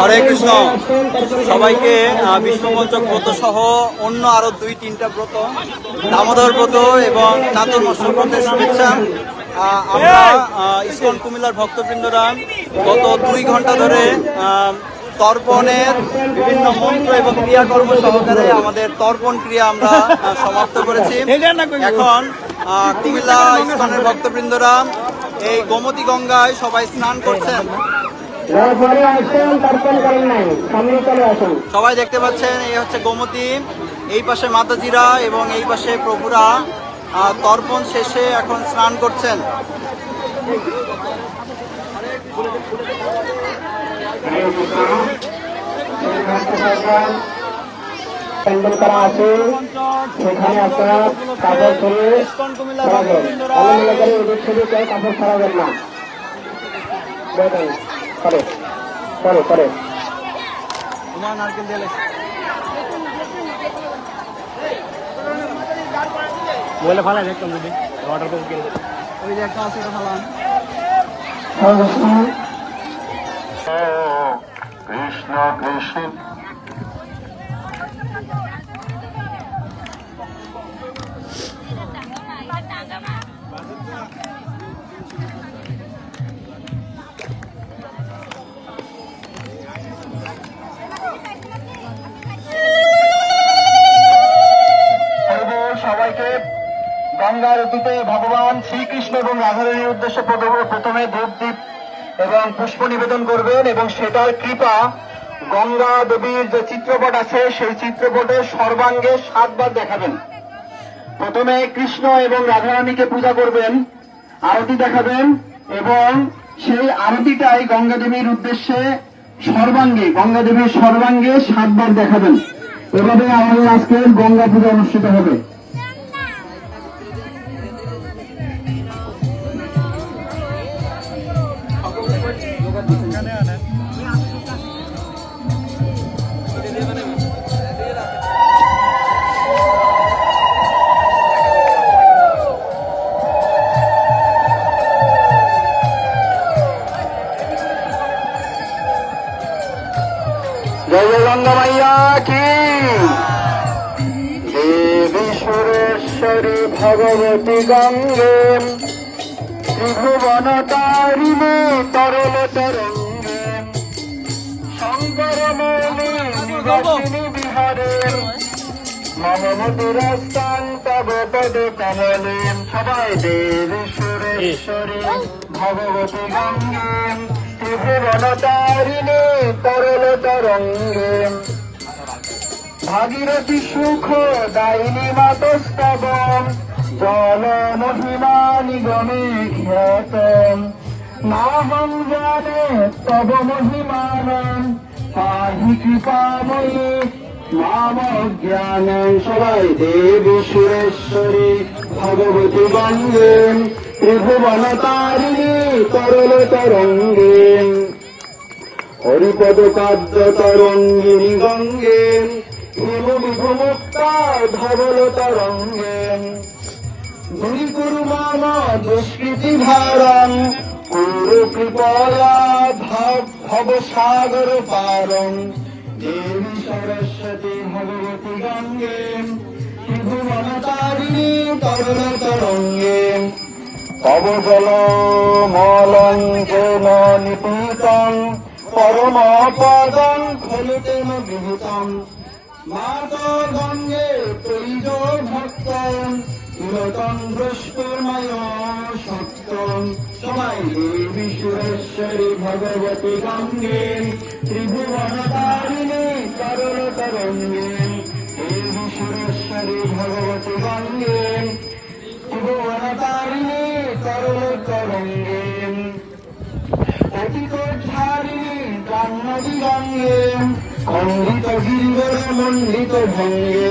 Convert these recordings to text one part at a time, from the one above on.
হরে কৃষ্ণ। সবাইকে বিষ্ণুপঞ্চক ব্রত সহ অন্য আরও দুই তিনটা ব্রত দামোদর ব্রত এবং চাতুর্মস্য ব্রতের শুভেচ্ছা। আমরা ইসকন কুমিল্লার ভক্তবৃন্দরা গত দুই ঘণ্টা ধরে তর্পণের বিভিন্ন মন্ত্র এবং ক্রিয়াকর্ম সহকারে আমাদের তর্পণ ক্রিয়া আমরা সমাপ্ত করেছি। এখন কুমিল্লা ইসকনের ভক্তবৃন্দরা এই গোমতী গঙ্গায় সবাই স্নান করছেন। সবাই দেখতে পাচ্ছেন এই হচ্ছে গোমতী। এই পাশে মাতাজিরা এবং এই পাশে প্রভুরা। তর্পণ শেষে এখন স্নান করছেন। প্যান্ডেল করা আছে। সেখানে আপনার কাপড় ধরে কাপড় না। করে করে করে তোমার নারকেল দিয়ে। বলে ফালাই দেখতাম যদি অর্ডার করে কিনে ওই যে একটা আছে এটা ফালান কৃষ্ণ কৃষ্ণ। সবাইকে গঙ্গার অতীতে ভগবান শ্রীকৃষ্ণ এবং রাধারানীর উদ্দেশ্যে প্রথমে- ধূপদীপ এবং পুষ্প নিবেদন করবেন এবং সেটার কৃপা গঙ্গা দেবীর যে চিত্রপট আছে, সেই চিত্রপটের সর্বাঙ্গে সাতবার দেখাবেন। প্রথমে কৃষ্ণ এবং রাধারানীকে পূজা করবেন, আরতি দেখাবেন এবং সেই আরতিটাই গঙ্গা দেবীর উদ্দেশ্যে সর্বাঙ্গে, গঙ্গা দেবীর সর্বাঙ্গে সাতবার দেখাবেন। এভাবে আমাদের আজকের গঙ্গা পূজা অনুষ্ঠিত হবে। গঙ্গে। ত্রিভুবন তারিণী তরল তরঙ্গে। শঙ্কর বিহারে। মমমতিরস্তান তব পদে সবাই দেবী সুরেশ্বরী ভগবতী গঙ্গে। ত্রিভুবন তারিণী তরল তরঙ্গে। ভাগীরথী সুখ দায়িনী মাতস্তব জল মহিমা নিগমে খ্যাত। নাহং জানে তব মহিমানম পাহি কৃপাময়ী মাম জ্ঞান সবাই দেবী সুরেশ্বরী, ভগবতী গঙ্গে ত্রিভুবন তারিণী তরল তরঙ্গে হরিপদ কাব্য তরঙ্গিনী গঙ্গে হিম বিভুমুক্তা ধবল তরঙ্গে গুরি কুরু মাম দুষ্কৃতি ভারম কুরু কৃপয়া ভব সাগর পারম দেবী সরস্বতী ভগবতী গঙ্গে ত্রিভুবন তারিণী তরল তরঙ্গে তব জল মলঙ্কেন নিপীতম পরম পদম খলিতেন বিহিতম মাত গঙ্গে তৈজ ভক্তম তিলতম দ্রষ্টময় সত্যম। সবাই দেবী সুরেশ্বরী ভগবতী গঙ্গে। ত্রিভুবন তারিণী তরল তরঙ্গে দেবী সুরেশ্বরী ভগবতী গঙ্গে। ত্রিভুবন তারিণী তরল তরঙ্গে অতীত ঝারিণী জাহ্নবী গঙ্গে। খণ্ডিত গিরিবর মণ্ডিত ভঙ্গে।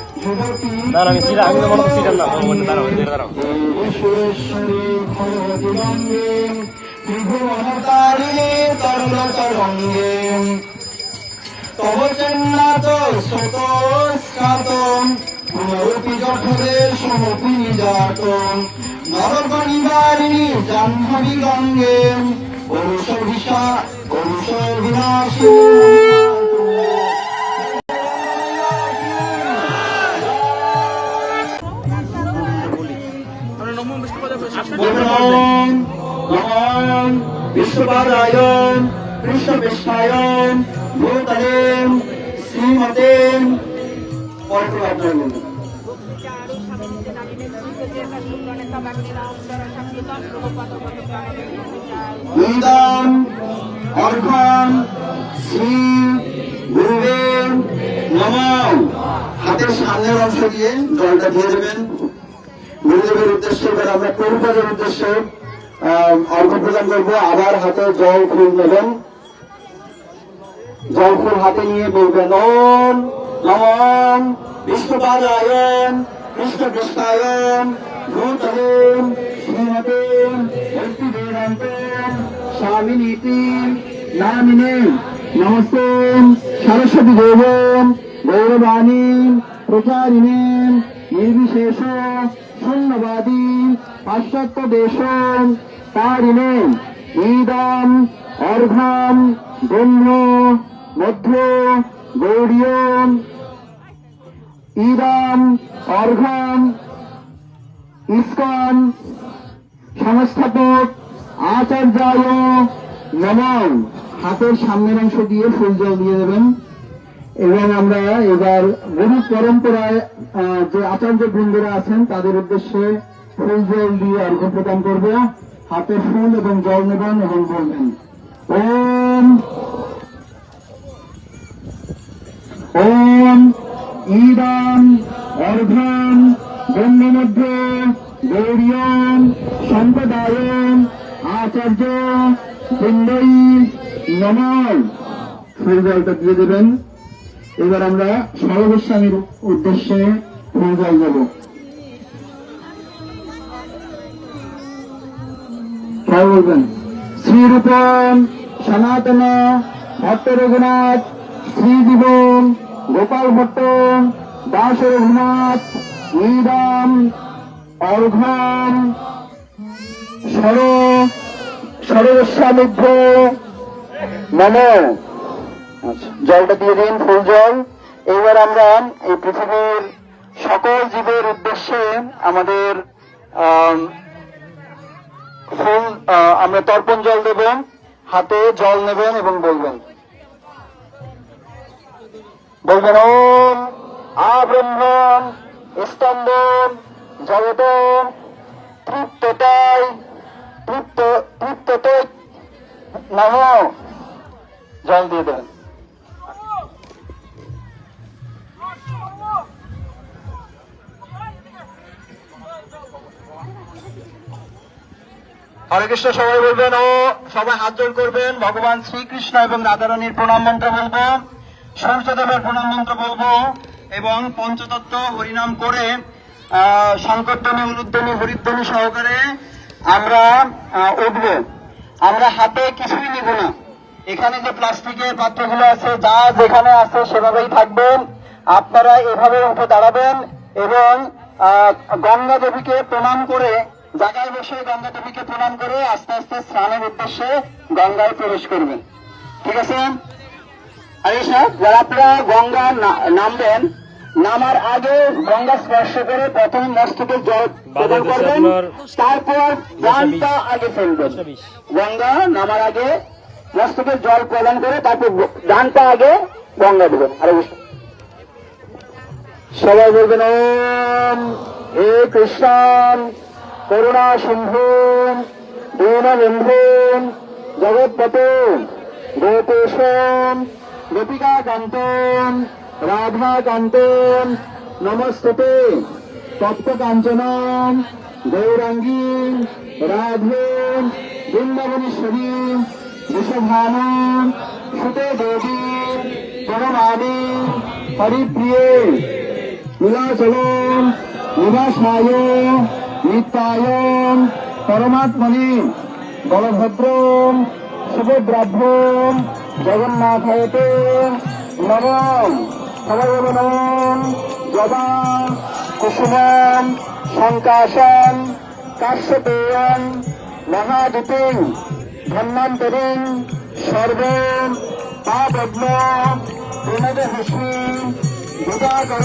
দাঁড়াও আমি সিটা আমি মনে সিটার না দাঁড়াও দাঁড়াও তব চেন্নাত স্রোতস্কাত পুনরপি জঠরে সমপি নিজাত নরক নিবারিণী জাহ্নবী গঙ্গে পরুষ ভিষা পরুষ বিনাশী নমঃ বিশ্বপাদায়ন কৃষ্ণবেশায়ন ভূতলে শ্রীমতে পরে আপনার বলুন। অর্ঘন শ্রী গুরুবে নম। হাতের সামনের অংশ দিয়ে জলটা দিয়ে দেবেন। গুরুদেবের উদ্দেশ্যে এবার আমরা প্রভুপাদের উদ্দেশ্যে আহ, অর্ঘ্য প্রদান করব। আবার হাতে জল ফুল নেবেন। জল ফুল হাতে নিয়ে বলবেন ওম নম বিষ্ণুপাদায়ন কৃষ্ণ কৃষ্ণায়ন ভূতলেম শ্রীমতেম ভক্তি বেদান্তম স্বামিনীতি নামিনে নমস্তে সরস্বতী দেবম গৌরবাণী প্রচারিণী নির্বিশেষ শূন্যবাদী পাশ্চাত্য দেশ তারিণে ইদম অর্ঘম ব্রহ্ম, মধ্য গৌরীয় ইদম অর্ঘম ইস্কন, সংস্থাপক আচার্যায় নম। হাতের সামনের অংশ দিয়ে ফুল জল দিয়ে দেবেন। এবং আমরা এবার গুরু পরম্পরায় যে আচার্য বৃন্দরা আছেন, তাদের উদ্দেশ্যে ফুল জল দিয়ে অর্ঘ্য প্রদান করব। হাতে ফুল এবং জল নেবেন এবং বলবেন, ওম ওম ইদম অর্ঘম ব্রহ্মমধ্য গৌরীয়ম সম্প্রদায়ম আচার্য বৃন্দই নমঃ ফুল জলটা দিয়ে দেবেন। এবার আমরা সর্বস্বামীর উদ্দেশ্যে ফুল জল দেব বলবেন, শ্রীরূপম সনাতন ভট্ট রঘুনাথ শ্রীজীবন গোপাল ভট্ট দাস রঘুনাথ নিদাম অর্ঘম সর সর্বস্বামিভ্য নম। জলটা দিয়ে দিন ফুল জল। এবার আমরা এই পৃথিবীর সকল জীবের উদ্দেশ্যে আমাদের আম, ফুল আমরা তর্পণ জল দেবেন হাতে জল নেবেন এবং বলবেন। বলবেন ওম আব্রহ্মণ স্তম্ভন জগত তৃপ্ততায় তৃপ্ত তৃপ্তত নাম। জল দিয়ে দেবেন। হরে কৃষ্ণ সবাই বলবেন ও সবাই হাত জোড় করবেন। ভগবান শ্রীকৃষ্ণ এবং রাধারানীর প্রণাম মন্ত্র বলব সূর্যদেবের প্রণাম মন্ত্র বলব এবং পঞ্চতত্ত্ব হরিনাম করে আহ, সংকটধ্বনি উলুধ্বনি হরিধ্বনি সহকারে আমরা উঠব। আমরা হাতে কিছুই নিব না। এখানে যে প্লাস্টিকের পাত্রগুলো আছে যা যেখানে আছে সেভাবেই থাকবেন আপনারা এভাবে উঠে দাঁড়াবেন এবং গঙ্গা দেবীকে প্রণাম করে জায়গায় বসে গঙ্গা দেবীকে প্রণাম করে আস্তে আস্তে স্নানের উদ্দেশ্যে গঙ্গায় প্রবেশ করবেন। ঠিক আছে? আরে সাহেব যারা আপনারা গঙ্গা নামবেন নামার আগে গঙ্গা স্পর্শ করে প্রথমে মস্তকে জল প্রদান করবেন তারপর আগে ফেলবেন। গঙ্গা নামার আগে মস্তকে জল প্রদান করে তারপর ডানটা আগে গঙ্গা দেবেন আরে সবাই বলবেন ওম হে কৃষ্ণ করুণা সিন্ধু দীন বন্ধু জগৎপতে গোপেশ গোপিকা কান্তন রাধা কান্তন নমস্তে তপ্ত কাঞ্চন গৌরাঙ্গী রাধে বৃন্দাবনেশ্বরী বৃষভান সুতে দেবী প্রণমামি হরিপ্রিয়ে নীলাচলম নিবাসায় নিত্যায় পরমাত্মনে, বলভদ্রম সুভদ্রাভ্যম জগন্নাথায়তে নমম সবাই নমম যদা কুসুমম শঙ্কাশন কাশ্যপেয়ম মহাদীপিং ধন্যান্তরিং সর্বম পাপগ্ন বিনদ হসি বিদাকর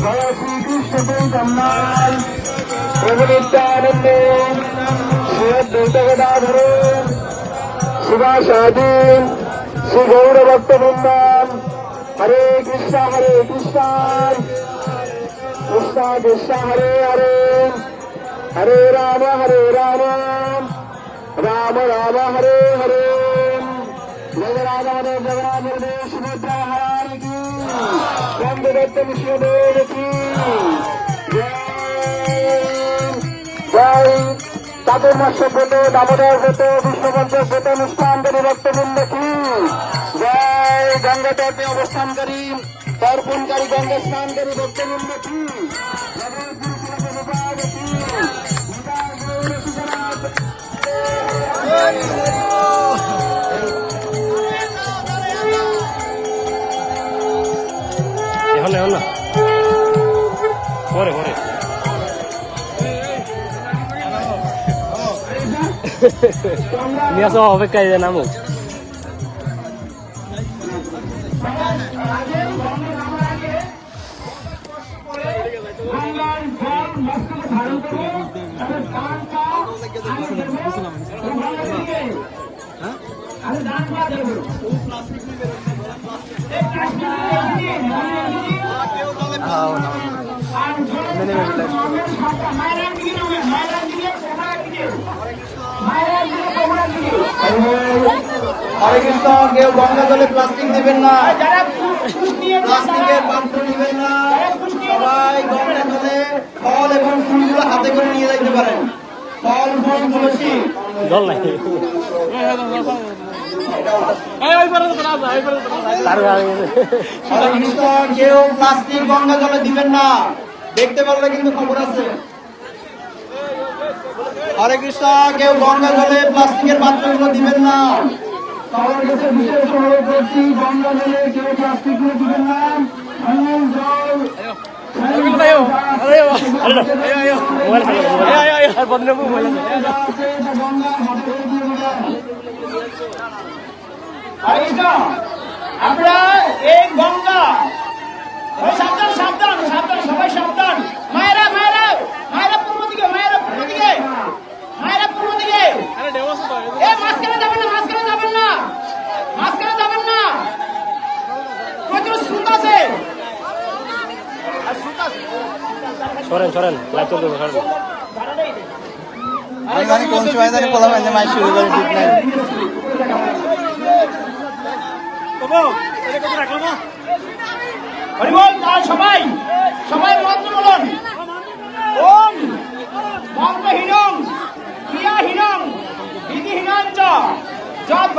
জয় শ্রীকৃষ্ণ চৈতন্যায় প্রভু নিত্যানন্দে শ্রী অদ্বৈত গদাধর শিবাসাদি শ্রী গৌর ভক্তবৃন্দন হরে কৃষ্ণ হরে কৃষ্ণ কৃষ্ণ কৃষ্ণ হরে হরে হরে রাম হরে রাম রাম রাম হরে হরে জয় রাধা হরে জগন্নাথ হরে সুভদ্রা বন্দদত্ত বিষ্ণুদেব কি জয় চাতুর্মাস্য ব্রত দামোদর ব্রত বিষ্ণুপঞ্চ ব্রত অনুষ্ঠান করি ভক্তবৃন্দ কি জয় গঙ্গা তটে অবস্থানকারী তর্পণকারী গঙ্গা স্নানকারী ভক্তবৃন্দ কি জগৎগুরু শিলপ্রভুপাদ কি নিতাই গৌর সুতরাং এখন এখন না পরে পরে নিয়ে আসো অপেক্ষায় যে নামুক হরে কৃষ্ণ কেউ গঙ্গা জলে প্লাস্টিক দেবেন না প্লাস্টিকের পাত্র নেবেন না সবাই গঙ্গা জলে ফল এবং ফুলগুলো হাতে করে নিয়ে যাইতে পারেন ফল ফুল তুলসী কেউ প্লাস্টিক গঙ্গা জলে দিবেন না দেখতে পারলে কিন্তু খবর আছে হরে কৃষ্ণ কেউ গঙ্গা জলে প্লাস্টিকের পাত্রগুলো দিবেন না বিশেষ গঙ্গা জলে কেউ প্লাস্টিকগুলো দিবেন না অন্য জল মোবাইল আর বদলে মোবাইল আমরা এই গঙ্গা। সাবধান সাবধান সাবধান সবাই সাবধান। মায়েরা মায়েরা মায়েরা পূর্ব দিকে মায়েরা পূর্ব দিকে মায়েরা পূর্ব দিকে। এ মাঝখানে যাবেন না মাঝখানে যাবেন না মাঝখানে যাবেন না। প্রচুর স্রোত আছে। সরেন সরেন লাইভ চলতে সরেন। আমি মানে কোন সময় জানি বলা মানে মাই শুরু করে ঠিক নাই। হরিবল তার সবাই। সবাই মন্ত্র বলুন। ওম মন্ত্রহীনং ক্রিয়াহীনং বিধিহীনং চ। যৎ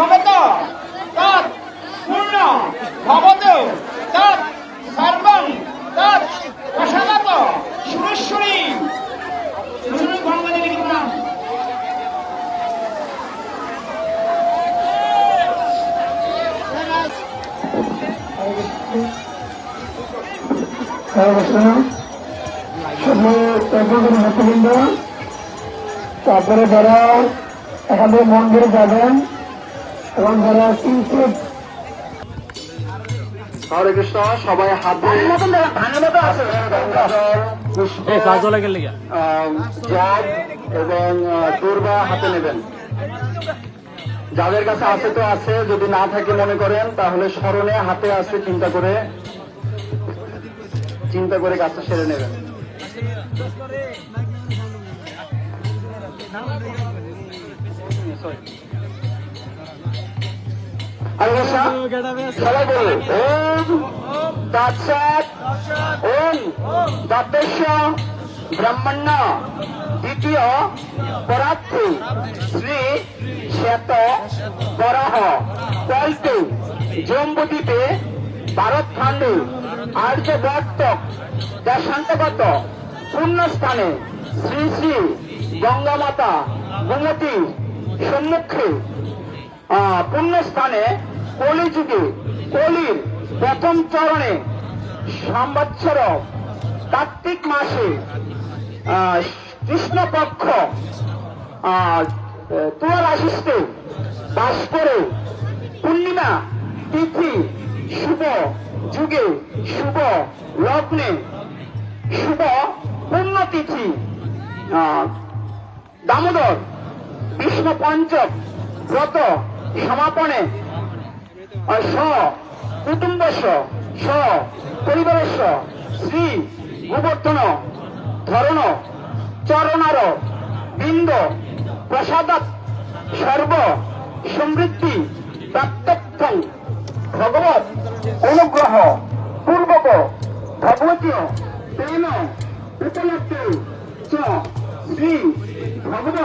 ভক্তবৃন্দ তারপরে যারা এখান থেকে মন্দিরে যাবেন এবং যারা হরে কৃষ্ণ সবাই হাত আহ, জব এবং দূর্বা হাতে নেবেন। যাদের কাছে আছে তো আছে যদি না থাকে মনে করেন তাহলে স্মরণে হাতে আছে চিন্তা করে চিন্তা করে কাজটা সেরে নেবেন বলুন ওম ব্রহ্মণ্য, দ্বিতীয় পরার্থী শ্রী শ্বেত বরাহ। কল্পে জম্বুদ্বীপে ভারত খান্ডে আর্য বর্তক দেশান্তগত পুণ্যস্থানে শ্রী শ্রী গঙ্গা মাতা গোমতী সম্মুখে আহ, পুণ্যস্থানে কলিযুগে কলির প্রথম চরণে সম্বৎসর কার্তিক মাসে কৃষ্ণপক্ষ আহ, তুলা রাশিতে বাস করে পূর্ণিমা তিথি শুভ যুগে, শুভ লগ্নে, শুভ পুণ্যতিথি। দামোদর বিষ্ণু পঞ্চক ব্রত সমাপনে স, কুটুম্বস্য, স পরিবারস্য শ্রী গোবর্ধন, ধরণ, চরণার, বৃন্দ প্রসাদাত সর্ব সমৃদ্ধি প্রাপ্তক্ষং ভগবত, অনুগ্রহ, পূর্বক ভগবতীয় উপলক্ষে চ, শ্রী ভগবত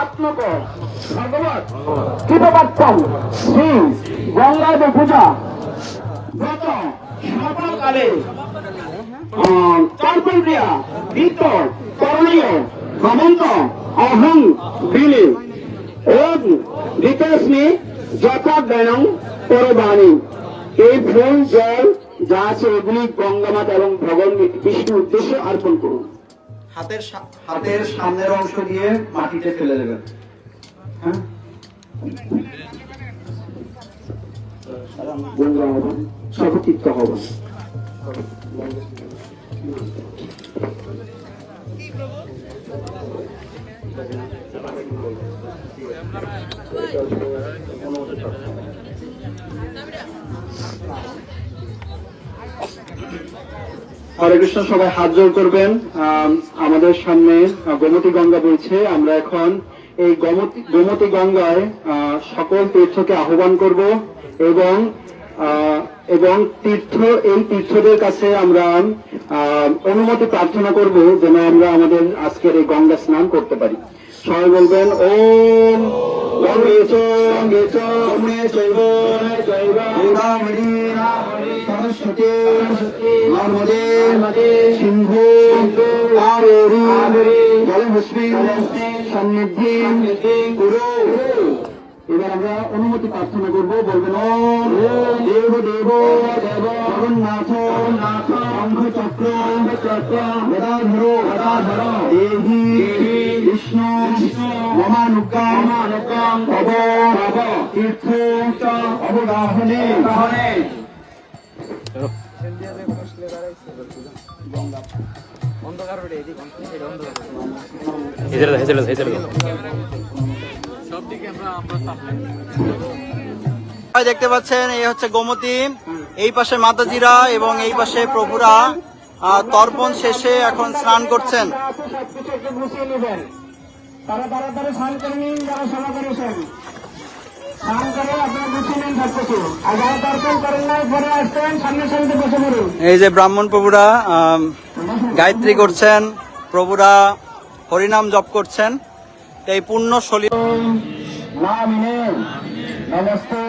আত্মক ভগবত কৃপবাক্যম শ্রী গঙ্গাদ পূজা, ব্রত ক্রিয়া করণীয় ভবন্ত অহং, বিলে। ওম ঋতস্মি যথা জ্ঞানং পরবাণী। এই ফুল জল যা আছে এগুলি গঙ্গামাতা এবং ভগবান বিষ্ণু উদ্দেশ্যে অর্পণ করুন। হাতের হাতের সামনের অংশ দিয়ে মাটিতে ফেলে দেবেন। হ্যাঁ? হবেন হরে কৃষ্ণ সবাই হাত জোর করবেন। আম, আমাদের সামনে গোমতী গঙ্গা বইছে। আমরা এখন এই গোমতী গোমতী গঙ্গায় সকল তীর্থকে আহ্বান করব এবং এবং তীর্থ, এই তীর্থদের কাছে আমরা অনুমতি প্রার্থনা করব যেন আমরা আমাদের আজকের এই গঙ্গা স্নান করতে পারি। সবাই বলবেন, ওম গঙ্গে চ গঙ্গে চ চৈব চৈব সরস্বতী নর্মদে সিন্ধু কুরু। এবার আমরা অনুমতি প্রার্থনা করব, বলবেন দেব দেব দেব, জগন্নাথ নাথ শঙ্খ চক্র চক্র তীর্থ অবগাহনে গাহনে হেসেলে দাও হেসেলে দাও হেসেলে দাও। সবাই দেখতে পাচ্ছেন এই হচ্ছে গোমতী। এই পাশে মাতাজিরা এবং এই পাশে প্রভুরা। আহ, তর্পণ শেষে এখন স্নান করছেন। এই যে ব্রাহ্মণ প্রভুরা গায়ত্রী করছেন প্রভুরা হরিনাম জপ করছেন। এই পুণ্য সলি নামিনে নমস্তে।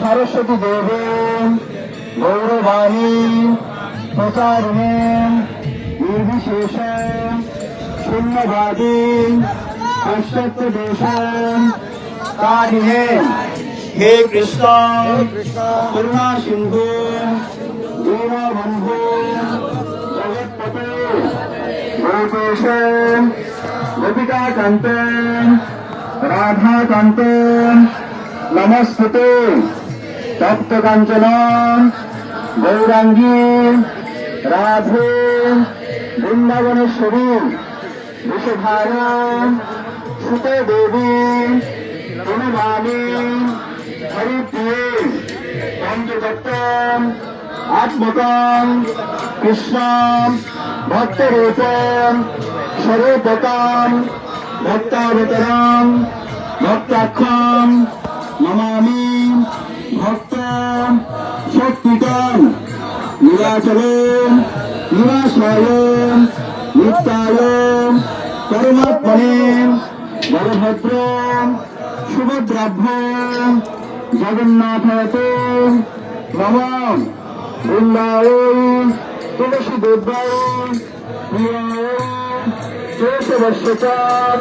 সরস্বতী দেবে গৌরবাণী প্রচারিণে নির্বিশেষ শূন্যবাদী পাশ্চাত্য দেশ কারিণে হে কৃষ্ণ। করুণা সিন্ধু দীনবন্ধু জগৎপতে গোপিকা কান্তে রাধা কান্তে নমস্তুতে তপ্ত কাঞ্চন গৌরাঙ্গী রাধে বৃন্দাবনেশ্বরী বিশ্বভারা সুতে দেবী প্রণমামি হরিপ্রিয়ে পঞ্চতত্ত্বম আত্মকম কৃষ্ণ ভক্তরূপম স্বরূপকম ভক্তাবতরম, ভক্তাক্ষম, নমামি ভক্ত শক্তিকম নিরাচলম নিরাশায়ম নিত্যায়ম পরমাত্মনে বলভদ্র সুভদ্রাভ্য জগন্নাথ নম বৃন্দায় তুলসী দেবায় শেষবর্ষচার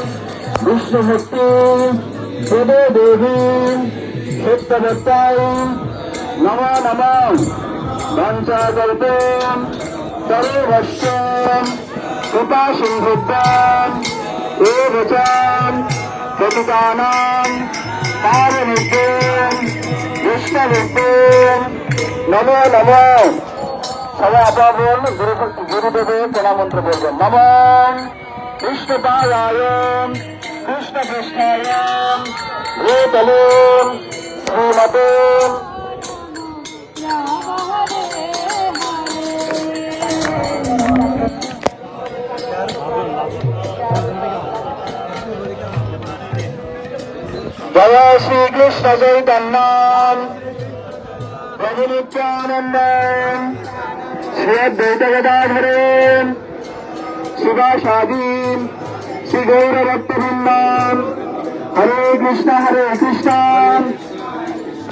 বিষ্ণুমূর্তি দেবে দেবী সত্যবত্তায় নম নম পঞ্চাগল্পম সর্বস্বম কৃপা সিন্ধুদ্যাম এ বচান প্রতিকানাম পারমিদ্যম বিষ্ণুবিদ্যম নম নম সবাই আপনার গুরু গুরুদেবে প্রণামন্ত্র বলবেন নম কৃষ্ণ পারায়ণ কৃষ্ণ কৃষ্ণায়ণ ভূতলম শ্রীমতম জয় শ্রীকৃষ্ণ চৈতন্য প্রভু নিত্যানন্দ গদাধরেন শিবাসাদীন শ্রী গৌরভক্তবৃন্দন হরে কৃষ্ণ হরে কৃষ্ণ।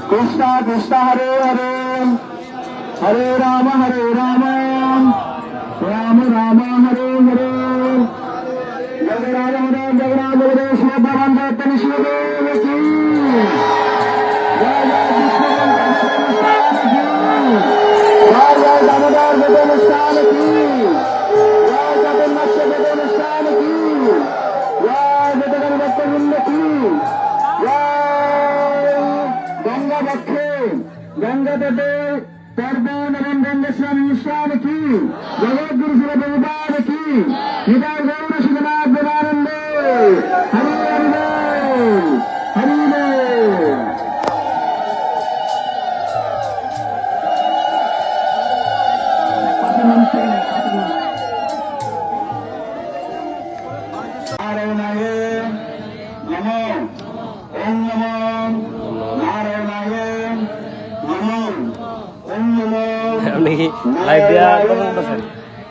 কৃষ্ণ কৃষ্ণ, হরে হরে। হরে রাম হরে রাম। রাম রাম, হরে হরে। জগরাজ হরে জগরাজ হরে শিব ভগবান দত্তন শিবদেব কি জয় জয় কৃষ্ণ দামোদর অনুষ্ঠান কি জয় জগন্নাথ বেদ অনুষ্ঠান কি পক্ষে গঙ্গা তটে তর্পণ এবং গঙ্গেশ্বর অনুষ্ঠান কি জগৎগুরু শিব প্রভুপাদ কি হৃদয় গৌর শিবনাথ হরি হরি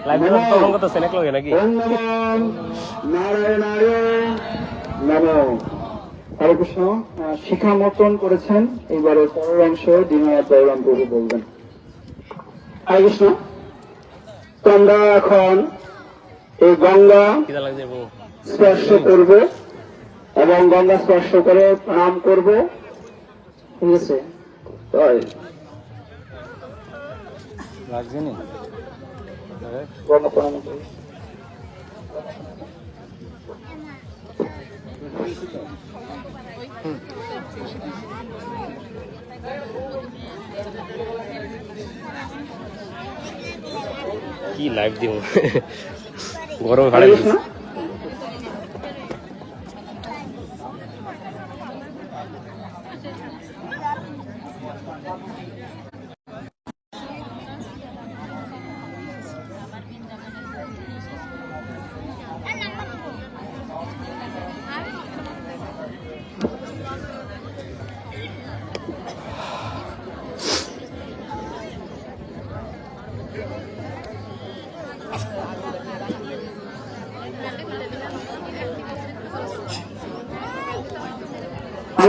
লাইভ তখন করতেছেন এক লগে নাকি? হরে কৃষ্ণ শিখা মতন করেছেন। এবারে পরের অংশ প্রভু বলবেন। হরে কৃষ্ণ তো এখন এই গঙ্গা স্পর্শ করব এবং গঙ্গা স্পর্শ করে প্রণাম করব। ঠিক আছে? তাই। লাগছে নি? কি লাইভ দিব? গরম ভাড়া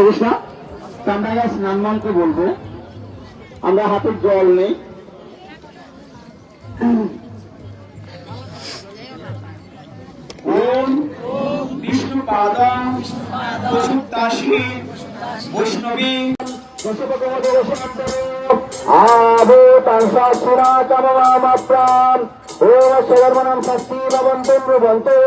আমরা এবার স্নান মন্ত্র বলব। আমরা হাতে জল নেই। বৈষ্ণবী। আবো তাংশাসুরা কামমাপ্রাম ওম সর্বনাম শাস্তি ভবন্তুম ব্রবন্তুম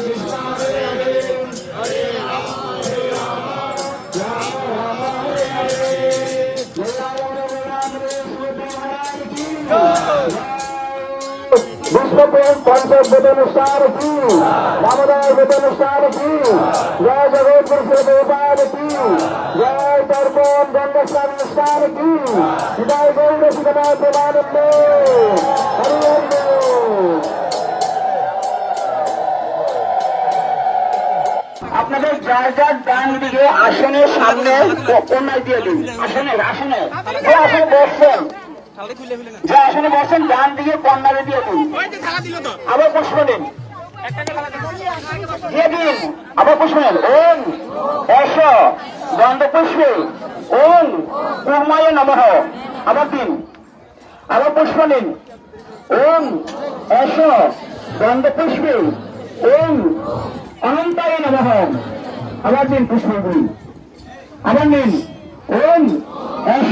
বিষ্ণুপ্রেম পঞ্চাশ বেদনুসার কি? দামোদর বেদনুসার কি? জয় জগৎ গুরু কি? জয় তর্পণ গঙ্গা স্নান অনুষ্ঠান কি হৃদয় গৌর হরি হরি আপনাদের যার যার ডান দিকে আসনের সামনে কন্যায় দিয়ে দিন। আসনে আসনে আসনে বসছেন। যে আসনে বসছেন ডান দিকে কন্যারে দিয়ে দিন। আবার দিয়ে দিন। আবার পুষ্প নিন। ওম এস গন্ধ পুষ্পে। ওম কুর্মায় নমঃ। আবার দিন। আবার পুষ্প নিন। ওম এস গন্ধ পুষ্পে। ওম অনন্তায় নমঃ। আবার দিন পুষ্পগুলি আবার নিন। ওম এস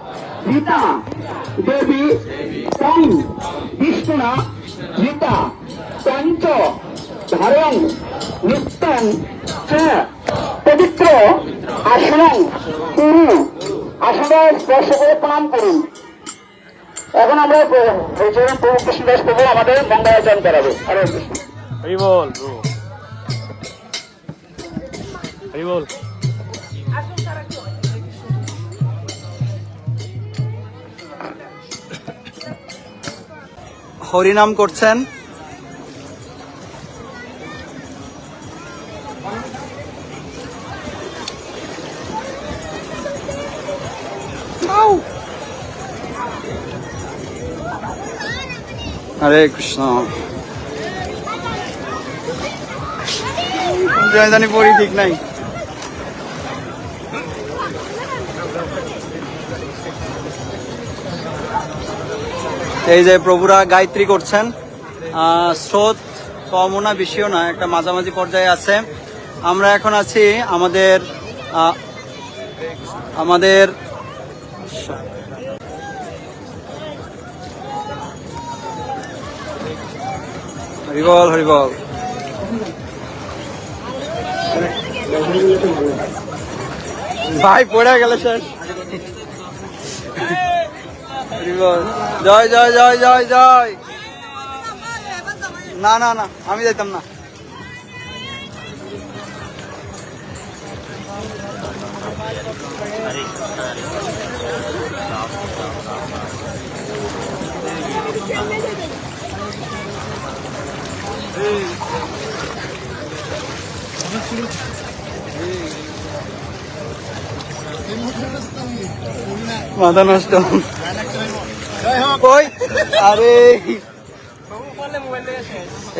রীতা দেবী তং বিষ্ণুনা রীতা পঞ্চ, ধারণ, নিত্যং পবিত্র, আসনং, কুরু। আসনে স্পর্শ করে প্রণাম করুন। এখন আমরা প্রভু কৃষ্ণদাস প্রভু আমাদের মঙ্গলাচরণ করাবে। হরে কৃষ্ণ। হরি বল। হরি বল। হরিনাম করছেন। হরে কৃষ্ণ। জয় জানি পড়ি ঠিক নাই। এই যে প্রভুরা গায়ত্রী করছেন স্রোত কমও না, বেশিও না, একটা মাঝামাঝি পর্যায়ে আছে। আমরা এখন আছি আমাদের আমাদের হরিবল হরিবল। ভাই, পড়ে গেল শেষ। জয় জয় জয় জয় জয়। না না না আমি যাইতাম না। মাথা নষ্ট। কই? আরে।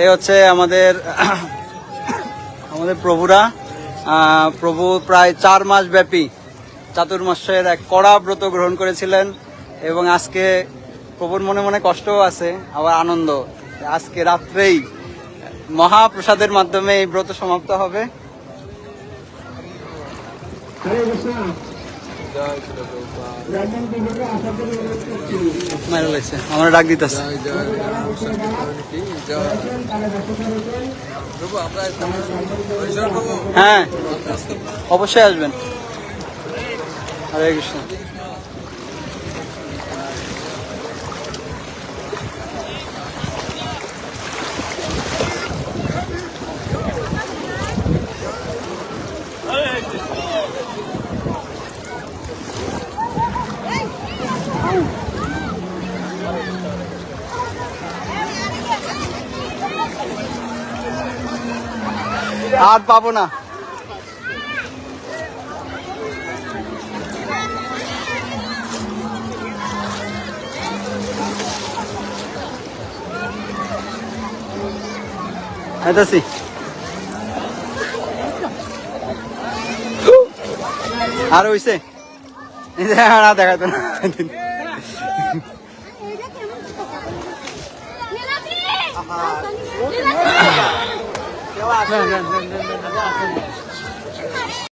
এই হচ্ছে আমাদের আমাদের প্রভুরা। প্রভু প্রায় চার মাস ব্যাপী চাতুর্মাসের এক কড়া ব্রত গ্রহণ করেছিলেন এবং আজকে প্রভুর মনে মনে কষ্টও আছে, আবার আনন্দ। আজকে রাত্রেই মহাপ্রসাদের মাধ্যমে এই ব্রত সমাপ্ত হবে। মারা লাগছে আমার ডাক দিতেছে। হ্যাঁ অবশ্যই আসবেন। হরে কৃষ্ণ। আর পাবো না। আইতাছি আর হইছে? এই যে না। দেখাতো না নীলাদ্রি